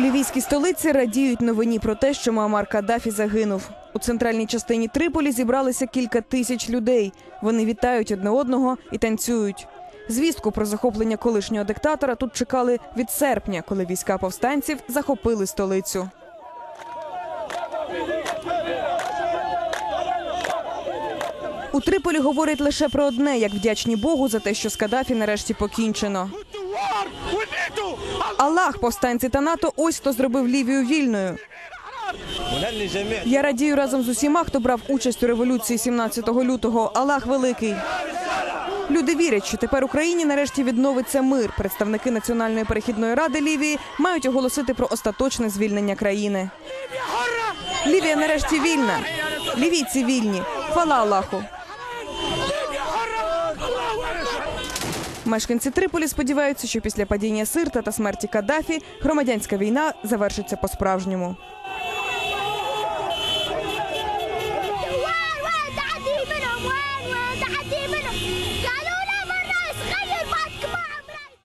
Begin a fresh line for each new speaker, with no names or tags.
лівійській столиці радіють новині про те, що Муаммар Каддафі загинув. У центральній частині Триполі зібралися кілька тисяч людей. Вони вітають одне одного і танцюють. Звістку про захоплення колишнього диктатора тут чекали від серпня, коли війська повстанців захопили столицю. У Триполі говорять лише про одне, як вдячні Богу за те, що з Каддафі нарешті покінчено. Аллах, повстанці та НАТО, ось хто зробив Лівію вільною. Я радію разом з усіма, хто брав участь у революції 17 лютого. Аллах великий. Люди вірять, що тепер Україні нарешті відновиться мир. Представники Національної перехідної ради Лівії мають оголосити про остаточне звільнення країни. Лівія нарешті вільна. Лівійці вільні. Хвала Аллаху. Мешканці Триполі сподіваються, що після падіння Сирта та смерті Каддафі громадянська війна завершиться по-справжньому.